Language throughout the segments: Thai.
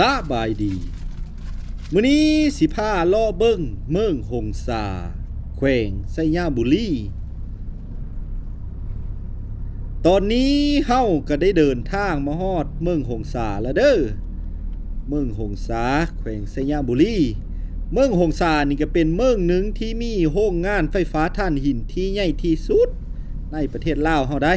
สบายดีมื้อนี้สิพาล่อเบิ่งเมืองหงสาแขวงไสยาบุรีตอนนี้เฮาก็ได้เดินทางมาฮอดเมืองหงสาแล้วเด้อเมืองหงสาแขวงไสยาบุรีเมืองหงสานี่ก็เป็นเมืองหนึ่งที่มีโรงงานไฟฟ้าถ่านหินที่ใหญ่ที่สุดในประเทศลาวเฮาได้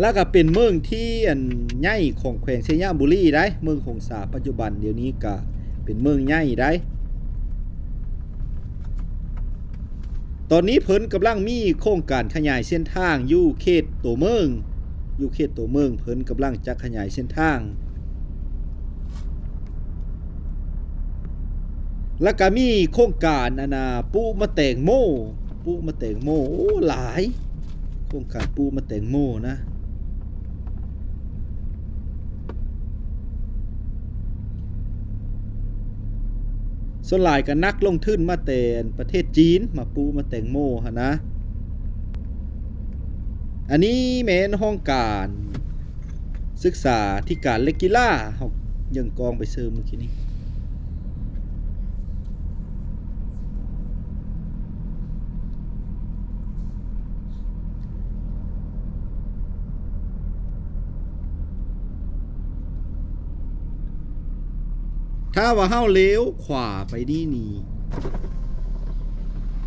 แล้วก็เป็นเมืองที่อันใหญ่ของแขวงเชียงบุรีได้เมืองหงสาปัจจุบันเดี๋ยวนี้ก็เป็นเมืองใหญ่ได้ ตอนนี้เพิ่นกำลังมีโครงการขยายเส้นทางอยู่เขตตัวเมืองอยู่เขตตัวเมืองเพิ่นกำลังจะขยายเส้นทาง แล้วก็มีโครงการอนนาปูมะแตงโมปูมะแตงโมโอ้หลายโครงการปูมะแตงโมนะ ส่วนหลายก็นักลงทุนมาแต่ประเทศจีนมาปูมาแต่งโมฮะนะ อันนี้แม้นห้องการศึกษาที่การเลกิล่าเขายังกองไปเซิร์มเมื่อกี้นี้ ถ้าว่าเฮาเลี้ยวขวาไปนี่นี่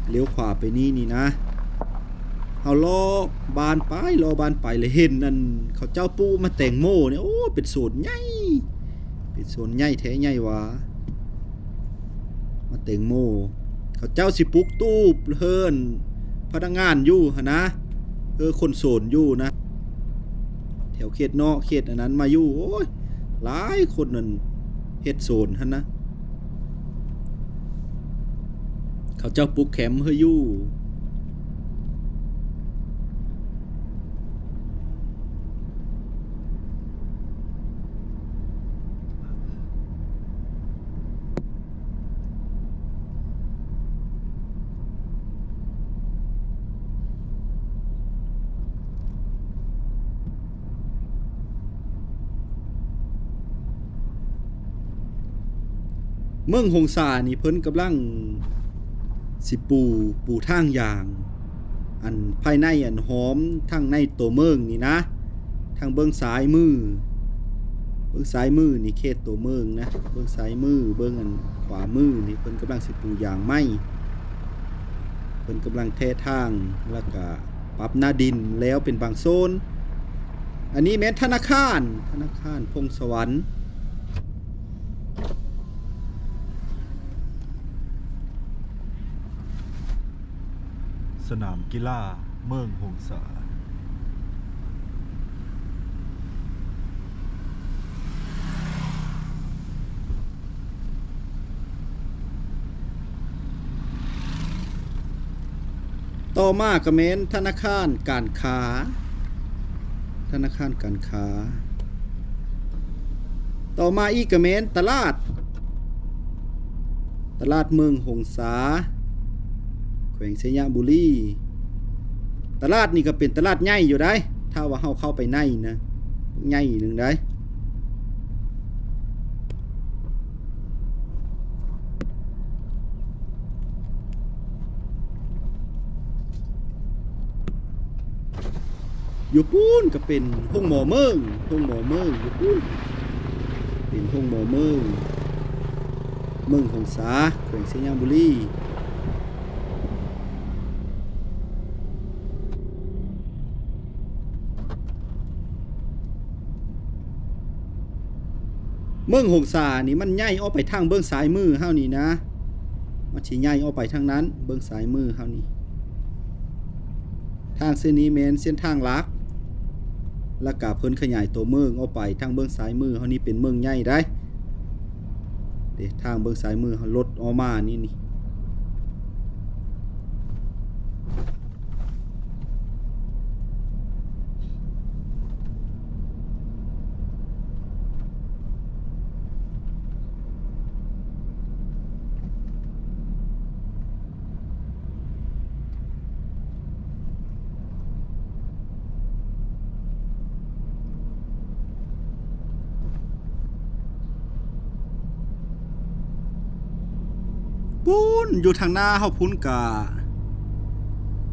เลี้ยวขวาไปนี่นี่นะเฮาลอบานไปรอบานไปเลยเห็นนั่นเขาเจ้าปูมาแต่งโมเนี่ยโอ้เป็นโซนใหญ่เป็นโซนใหญ่แท้ใหญ่วะมาแต่งโมเขาเจ้าสิปุกตูบเฮินพนักงานอยู่หนนะเออคนโซนอยู่นะแถวเขตนอกเขตอันนั้นมาอยู่โอ้ยหลายคนนั่น เฮ็ดโซนฮะนนะเขาเจ้าปลุกแคมเฮยู่ เมืองหงสานี่เพิ่นกำลังสิปูปูทางยาง อันภายในอันหอมทางในตัวเมืองนี่นะ ทางเบื้องซ้ายมือ เบื้องซ้ายมือนี่เขตตัวเมืองนะ เบื้องซ้ายมือเบื้องอันขวามือนี่เพิ่นกำลังสิปูยางไม้เพิ่นกำลังเททางแล้วก็ปรับหน้าดินแล้วเป็นบางโซน อันนี้แม้ธนาคารธนาคารพงสวรรค์ สนามกีฬาเมืองหงสาต่อมาก็แม้นธนาคารการค้า ธนาคารการค้า ต่อมาอีกก็แม้นตลาด ตลาดเมืองหงสา แขวงเสยาบุรี ตลาดนี่ก็เป็นตลาดใหญ่อยู่ได้ ถ้าว่าเฮาเข้าไปในนะใหญ่หนึ่งได้อยู่ปูนก็เป็นห้องหมอเมืองห้องหมอเมืองอยู่ปูนเป็นห้องหมอเมืองเมืองของสาแขวงเสียงบุรี เมืองหงสานี่มันใหญ่ออกไปทางเบื้องซ้ายมือเฮานี่นะมันสิใหญ่ออกไปทางนั้น เบื้องซ้ายมือเฮานี่ทางเส้นนี้แมนเส้นทางลักแล้วก็เพิ่นขยายตัวเมืองออกไปทางเบื้องซ้ายมือเฮานี่เป็นเมืองใหญ่ได้เด้ทางเบื้องซ้ายมือเฮารถออกมานี่นี่ อยู่ทางหน้าเฮาพุ้นกา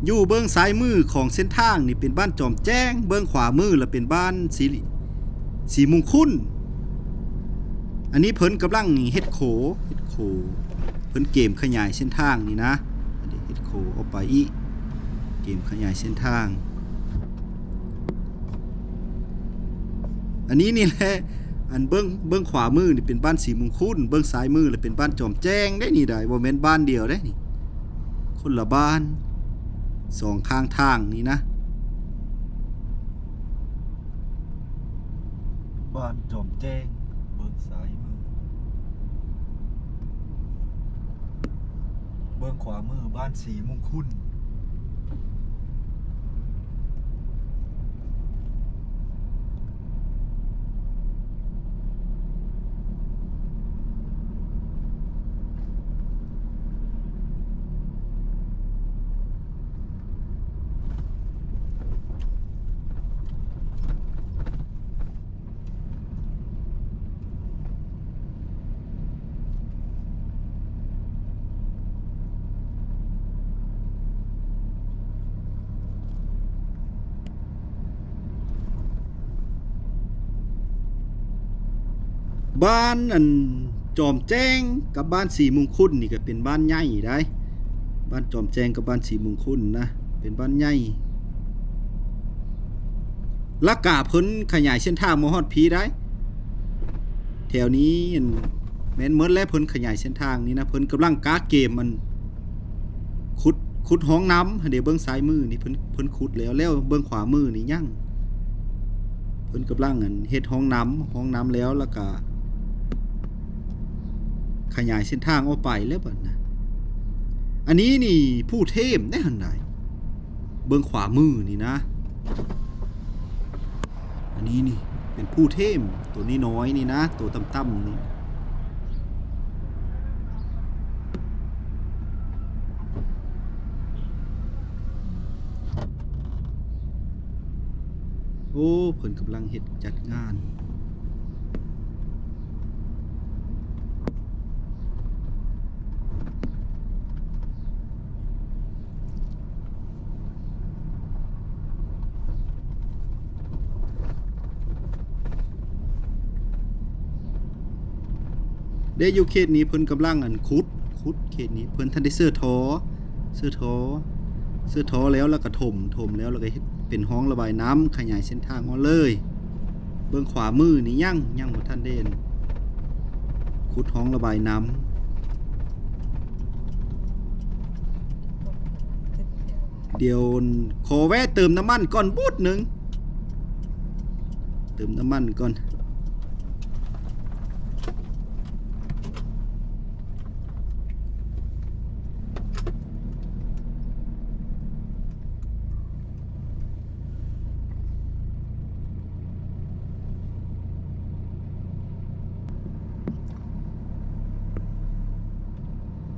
อยู่เบื้องซ้ายมือของเส้นทางนี่เป็นบ้านจอมแจ้ง เบื้องขวามือล้วเป็นบ้านสีสีมุงคุ้น อันนี้เพิ่นกำลังเฮ็ดโขเฮ็ดโขเพิ่นเกมขยายเส้นทางนี่นะอันนี้เฮ็ดโขออกไปอีเกมขยายเส้นทาง อันนี้นี่แหละ อันเบื้องเบื้องขวามือนี่เป็นบ้านสีมุงคุนเบื้องซ้ายมือเลยเป็นบ้านจอมแจ้งได้นี่ได้บ่แม่นบ้านเดียวได้นี่ คนละบ้านสองข้างทางนี่นะบ้านจอมแจ้งเบิ้งซ้ายมือ เบิ้องขวามือบ้านสีมุงคุน บ้านอันจอมแจ้งกับบ้านสีมุงคุนนี่ก็เป็นบ้านใหญ่ได้ บ้านจอมแจ้งกับบ้านสีมุงคุนนะเป็นบ้านใหญ่ลักกาเพิ่นขยายเส้นทางมาฮอดพีได้ แถวนี้อันแม่นเมิดแล้วเพิ่นขยายเส้นทางนี้นะเพิ่นกำลังกาเกมมันขุดขุดห้องน้ำเดี๋ยวเบื้องซ้ายมือนี่เพิ่นเพิ่นขุดแล้วแล้วเบื้องขวามือนี่ยั่งเพิ่นกำลังอันเฮ็ดห้องน้ำห้องน้ำแล้วแล้วก็ ขยายเส้นทางออกไปแล้วบัดนะอันนี้นี่ผู้เทพได้หันใดเบื้องขวามือนี่นะ อันนี้นี่เป็นผู้เทพตัวนี้น้อยนี่นะ ตัวต่ำๆนี่โอ้เพิ่นกำลังเฮ็ดจัดงาน เดยวอยู่เขตนี้เพิ่นกำลังอันขุดขุดเขตนี้เพิ่นทันได้เสื้อทอเสื้อทอเสื้อทอแล้วแล้วก็ถมถมแล้วแล้วก็เป็นห้องระบายน้ำขยายเส้นทางออกเลย เบื้องขวามือนี่ยั่งยั่งบ่ทันเด่นขุดห้องระบายน้ำเดี๋ยวขอแวะเติมน้ำมันก่อนบูดหนึ่งเติมน้ำมันก่อน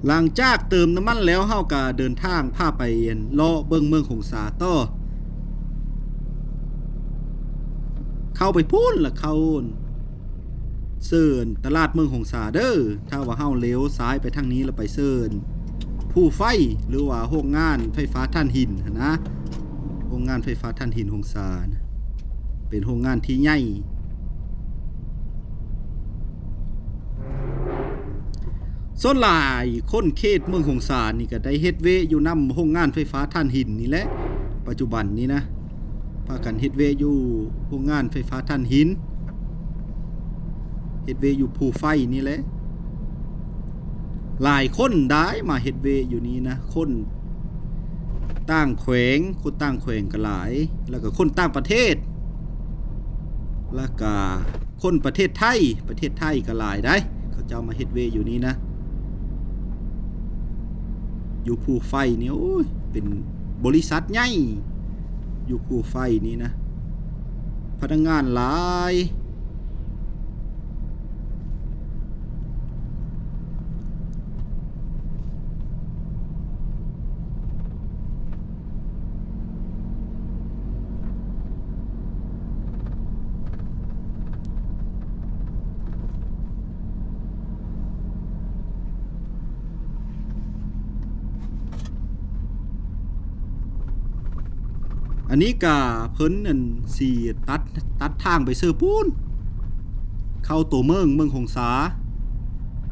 หลังจากเติมน้ำมันแล้วเฮาก็เดินทางพาไปเอ็นเลาะเบิ่งเมืองหงสาต่อเข้าไปพูนละเข้าเซินตลาดเมืองหงสาเด้อถ้าว่าเฮาเลี้ยวซ้ายไปทางนี้แล้วไปเซินผู้ไฟหรือว่าโรงงานไฟฟ้าถ่านหินนะโรงงานไฟฟ้าถ่านหินหงสาเป็นโรงงานที่ใหญ่ ส่วนหลายคนเขตเมืองหงสารนี่ก็ได้เฮ็ดเวอยู่นำโรงงานไฟฟ้าถ่านหินนี่แหละปัจจุบันนี้นะพากันเฮ็ดเวอยู่โรงงานไฟฟ้าถ่านหินเฮ็ดเวอยู่ภูไฟนี่แหละหลายคนได้มาเฮ็ดเวอยู่นี้นะคนต่างแขวงคนต่างแขวงก็หลาย แล้วก็คนต่างประเทศ แล้วก็คนประเทศไทยประเทศไทยก็หลายได้ เขาเจ้ามาเฮ็ดเวอยู่นี้นะ อยู่ภูไฟนี่โอ้ยเป็นบริษัทใหญ่อยู่ภูไฟนี่นะ พนักงานหลาย นนี้กะเพิ่นนั่นสิตัดตัดทางไปเสือปูนเข้าตัวเมืองเมืองหงสา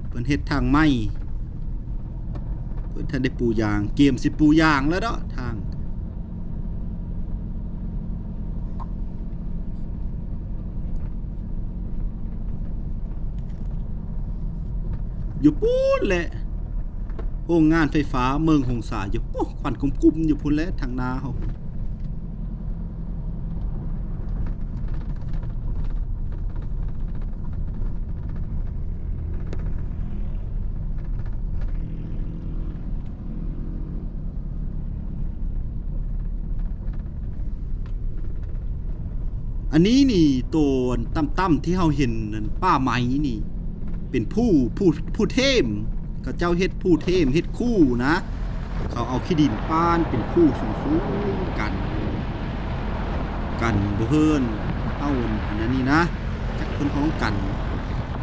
เพิ่นเฮ็ดทางใหม่เพิ่นท่านได้ปูยางเกมสิปูยางแล้วเนาะทางอยู่ปูนแหละโรงงานไฟฟ้าเมืองหงสาอยู่ควันกุมๆอยู่พุ่นแหละทางนาเฮา อันนี้นี่ตัวตั้มๆที่เฮาเห็นนั่นป้าไหมนี่ เป็นผู้ผู้ผู้เทมก็เจ้าเฮ็ดผู้เทมเฮ็ดคู่นะ เขาเอาขี้ดินป้านเป็นคู่สูงๆกัน กันบ่เฮินเอาอันนั้นนี่นะจักเพิ่นฮ้องกัน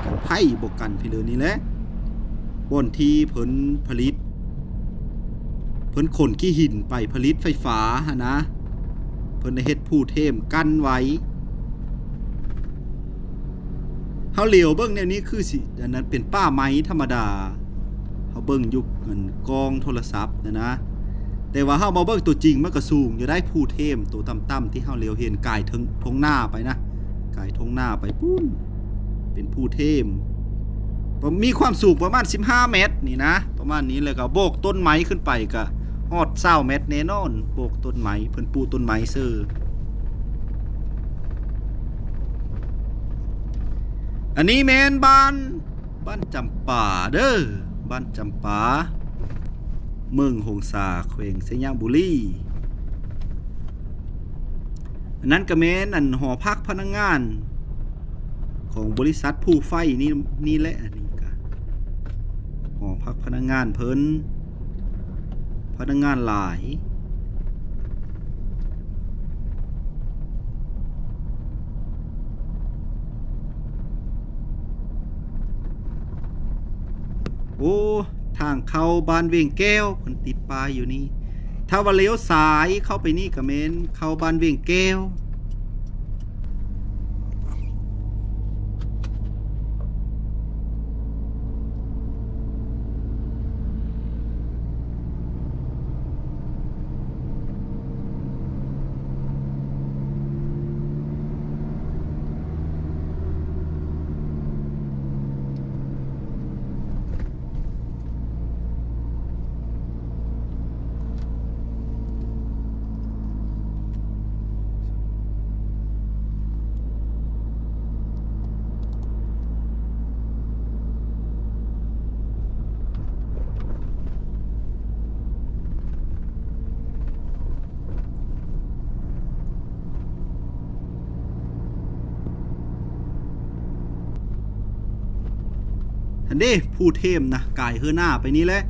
กันไพ่บ่กันพี่เลยนี่แหละบนที่เพิ่นผลิต เพิ่นขนขี้หินไปผลิตไฟฟ้าหนนะ เพิ่นได้เฮ็ดผู้เทมกั้นไว้ เฮาเหลียวเบิ่งแนวนี้คือสิอันนั้นเป็นป้าไม้ธรรมดาเฮาเบิ่งยุคอันกองโทรศัพท์นะนะ แต่ว่าเฮามาเบิ่งตัวจริงมันก็สูงอยู่ได้ผู้เทมตัวต่ำๆที่เฮาเหลียวเห็นกายทงทงหน้าไปนะกายทงหน้าไปปุ้นเป็นผู้เทมมีความสูงประมาณ 15 เมตรนี่นะ ประมาณนี้เลยก็โบกต้นไม้ขึ้นไปก็ฮอด20เมตรแน่นอน โบกต้นไม้เพิ่นปูต้นไม้เซ่อ อันนี้แมนบ้าน บ้านจำป่าเด้อบ้านจำป่าเมืองหงสาแขวงสยามบุรีอันนั้นก็แมนอันหอพักพนักงาน ของบริษัทผู้ไฟนี่นี่แหละอันนี้ก็หอพักพนักงานเพิ่นพนักงานหลาย โอ้ทางเข้าบ้านเวียงแก้วเพิ่นติดป้ายอยู่นี่ ถ้าว่าเลี้ยวซ้ายเข้าไปนี่ก็เมนเข้าบ้านเวียงแก้ว ทันเด้ผู้เทมนะกายเฮือหน้าไปนี่แหละ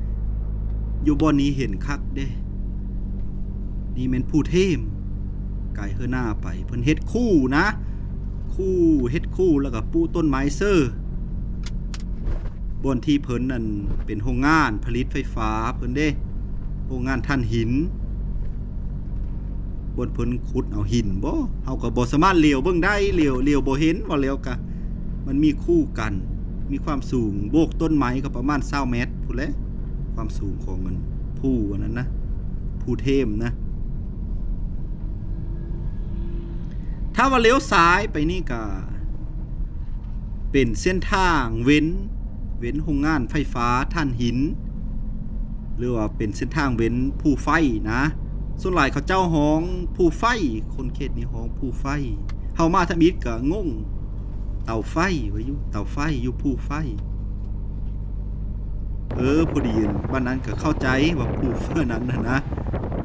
อยู่บนนี้เห็นคักเด้ นี่แม่นผู้เทมกายเฮือหน้าไป เพิ่นเฮ็ดคู่นะ คู่เฮ็ดคู่แล้วก็ปูต้นไม้เซอร์บนที่เพิ่นนั่นเป็นโรงงานผลิตไฟฟ้าเพิ่นเด้โรงงานท่านหิน บนเพิ่นขุดเอาหินบ่เฮาก็บ่สามารถเลียวเบิ่งได้เลียวเลียวบ่เห็นว่าแล้วก็มันมีคู่กัน มีความสูงโบกต้นไม้ก็ประมาณ20เมตรพู้นแหละความสูงของมันผู้อันนั้นนะผู้เทมนะ ถ้าว่าเลี้ยวซ้ายไปนี่ก็เป็นเส้นทางเว้น เว้นโรงงานไฟฟ้าท่านหิน หรือว่าเป็นเส้นทางเว้นผู้ไฟนะ ส่วนหลายเขาเจ้าห้องผู้ไฟ คนเขตนี้ห้องผู้ไฟเฮามาทำอิดก็งง เตาไฟไว้อยู่เตาไฟอยู่ผู้ไฟ เออพอดีบ้านนั้นก็เข้าใจว่าผู้เฟอนั้นนะนะ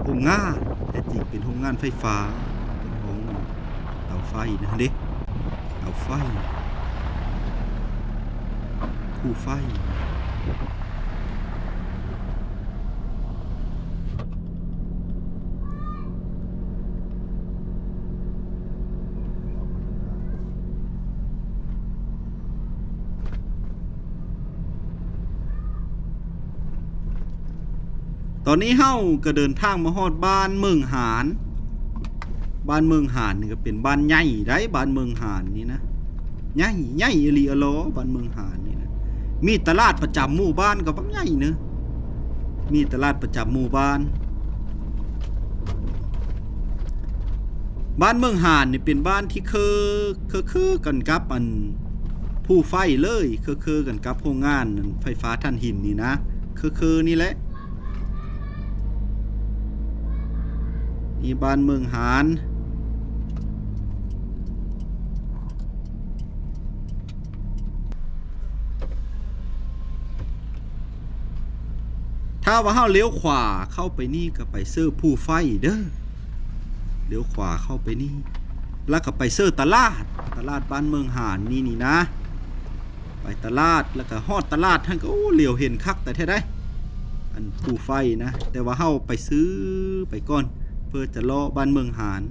โรงงานแต่จริงเป็นโรงงานไฟฟ้าเป็นของเตาไฟนะเด็กเตาไฟผู้ไฟ ตอนนี้เฮาก็เดินทางมาฮอดบ้านเมืองหาน บ้านเมืองหานนี่ก็เป็นบ้านใหญ่ได้บ้านเมืองหานนี่นะใหญ่ใหญ่อลีอโลบ้านเมืองหานนี่นะมีตลาดประจำหมู่บ้านก็บักใหญ่เนอะมีตลาดประจำหมู่บ้าน บ้านเมืองหานนี่เป็นบ้านที่เคอเคอเคอกันกับอันผู้ไฟเลยเคอเคอกันกับโรงงานอันไฟฟ้าท่านหินนี่นะเคอเคอนี่แหละ นี่บ้านเมืองหานถ้าว่าเฮาเลี้ยวขวาเข้าไปนี่ก็ไปเซอร์ผู้ไฟเด้อเลี้ยวขวาเข้าไปนี่ แล้วก็ไปเซอร์ตลาด ตลาดบ้านเมืองหานนี่นี่นะ ไปตลาดแล้วก็ฮอดตลาดท่านก็โอ้เหลียวเห็นคักแต่แท้ได้อันผู้ไฟนะ แต่ว่าเฮาไปซื้อไปก่อน เพื่อจะล่อบ้านเมืองหาน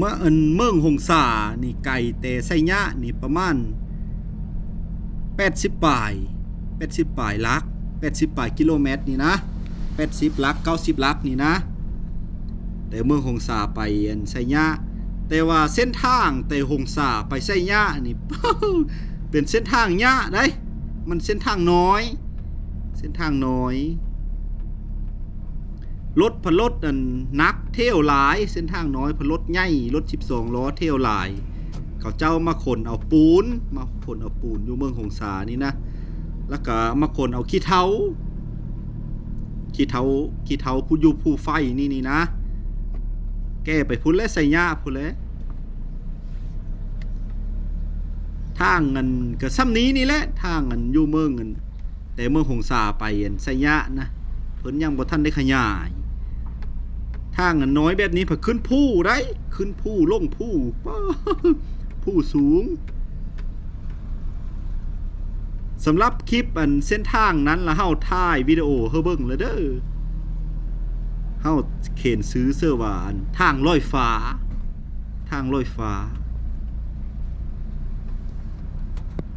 เมื่อเอันเมืองหงสานี่ไก่แต่ไสยะนี่ประมาณ 80ปลาย80ปลายลัก 80ปลายกิโลเมตรนี่นะ 80ลัก 90ลักนี่นะ แต่เมืองหงสาไปอันไสยะแต่ว่าเส้นทางแต่หงสาไปไสยะนี่เป็นเส้นทางยะได้มันเส้นทางน้อย เส้นทางน้อย รถพะรถอันนักเที่ยวหลาย เส้นทางน้อยพะรถใหญ่รถ12ล้อเที่ยวหลาย เขาเจ้ามาขนเอาปูน มาขนเอาปูนอยู่เมืองหงสานี่นะ แล้วก็มาขนเอาขี้เท้าขี้เท้าขี้เท้าผู้อยู่ผู้ไฟนี่นี่นะ แก้ไปพุ่นและใส่ยาพุ่นและทางเงินก็ซ้ำนี้นี่แหละทางเงินอยู่เมืองเงินแต่เมืองหงสาไปเอันใส่ยะนะเพิ่นยังบ่ทันได้ขยาย ทางอันน้อยแบบนี้เพิ่นขึ้นผู้ได้ขึ้นผู้ล่งผู้ผู้สูงสำหรับคลิปอันเส้นทางนั้นละเฮาถ่ายวิดีโอเฮาเบิ่งแล้วเด้อเฮาเขียนซื้อเสื้อวานทางลอยฟ้า ทางลอยฟ้า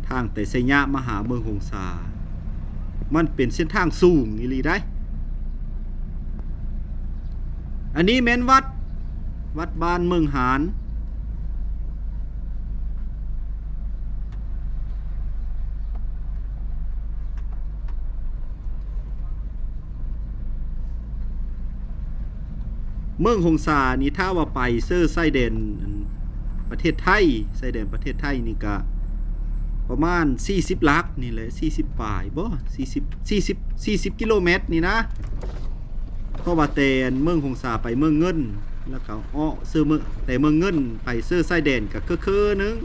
ทางแต่ไสยะมหาเมืองหงสา มันเป็นเส้นทางสูงอีหลีได้ อันนี้แม่นวัด วัดบ้านเมืองหานเมืองหงสานี่ถ้าว่าไปเซอร์ไซเดนประเทศไทยไซเดนประเทศไทยนี่ก็ประมาณ 40 ลักนี่แหละ40ปลายบ่40 40 40 กิโลเมตรนี่นะ เพราะว่าแต่เมืองคงสาไปเมืองเงิน แล้วก็อ้อเสื้อเมืองแต่เมืองเงินไปเสื้อไส้แดนก็คือคือๆนึง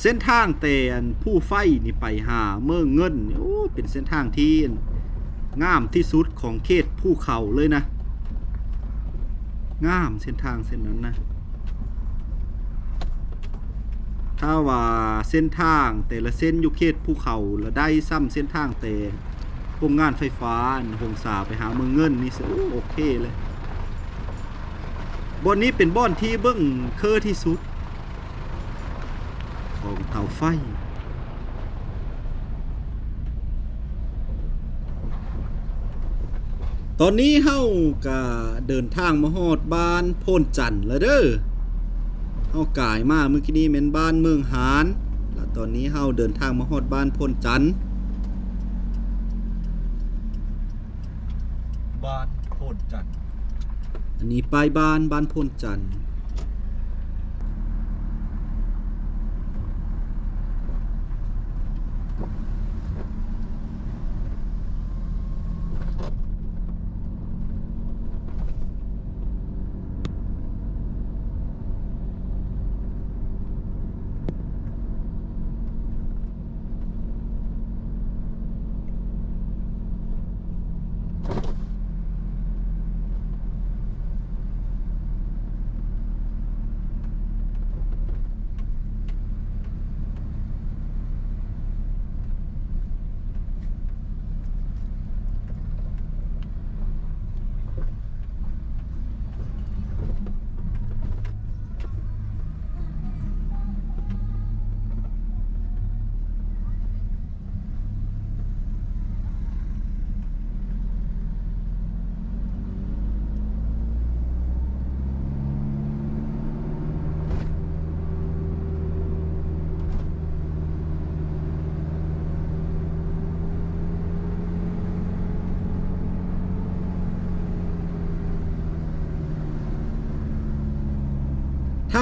เส้นทางแต่อันผู้ไฟนี่ไปหาเมืองเงินโอ้เป็นเส้นทางที่งามที่สุดของเขตภูเขาเลยนะ งามเส้นทางเส้นนั้นนะ ถ้าว่าเส้นทางแต่ละเส้นยู่เขตภูเขาแล้วได้ซ้ำเส้นทางแต่โรงงานไฟฟ้าหงสาไปหาเมืองเงินนี่สิโอเคเลยบอนนี้เป็นบ่อนที่เบิ้งเคอที่สุด ของเตาไฟตอนนี้เฮาก็เดินทางมาฮอดบ้านโพนจันทน์แล้วเด้อ เฮากายมาเมื่อกี้นี้แม่นบ้านเมืองหานแล้วตอนนี้เฮาเดินทางมาฮอดบ้านโพนจันทน์บ้านโพนจันทร์อันนี้ป้ายบ้านบ้านโพนจัน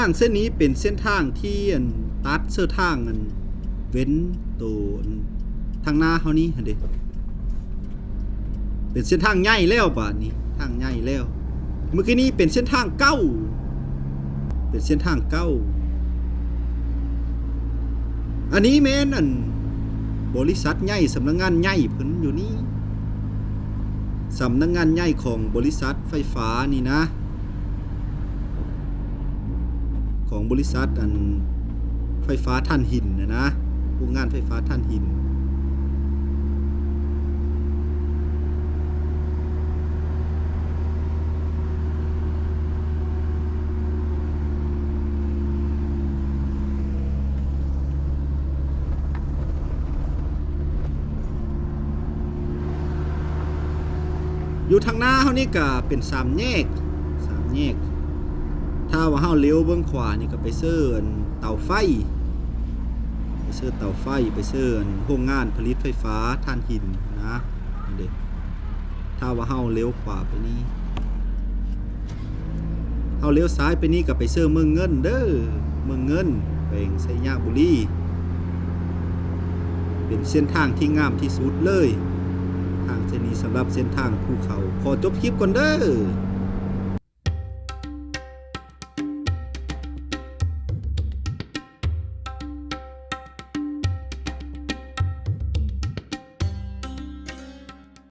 างเส้นนี้เป็นเส้นทางที่อันตัดเส้นทางอันเว้นตัวทางหน้าเฮานี่เด้เป็นเส้นทางใหญ่แล้วบาดนี้ทางใหญ่แล้ว เมื่อกี้นี้เป็นเส้นทางเก้า เป็นเส้นทางเก้า อันนี้แม่นอันบริษัทใหญ่สำนักงานใหญ่เพิ่นอยู่นี่สำนักงานใหญ่ของบริษัทไฟฟ้านี่นะ ของบริษัทอันไฟฟ้าท่านหินนะนะโรงงานไฟฟ้าท่านหิน อยู่ทางหน้าเขานี่ก็เป็นสามแยกสามแยก ถ้าว่าเฮาเลี้ยวเบื้องขวานี่ก็ไปเซิร์นเตาไฟ ไปเซิร์เตาไฟไปเซิร์นโรงงานผลิตไฟฟ้าถ่านหินนะเด้ถ้าว่าเฮาเลี้ยวขวาไปนี่เฮาเลี้ยวซ้ายไปนี่ก็ไปเซิร์เมืองเงินเด้อเมืองเงินแขวงไสยาบุรีเป็นเส้นทางที่งามที่สุดเลย ทางเส้นนี้สำหรับเส้นทางภูเขา ขอจบคลิปก่อนเด้อ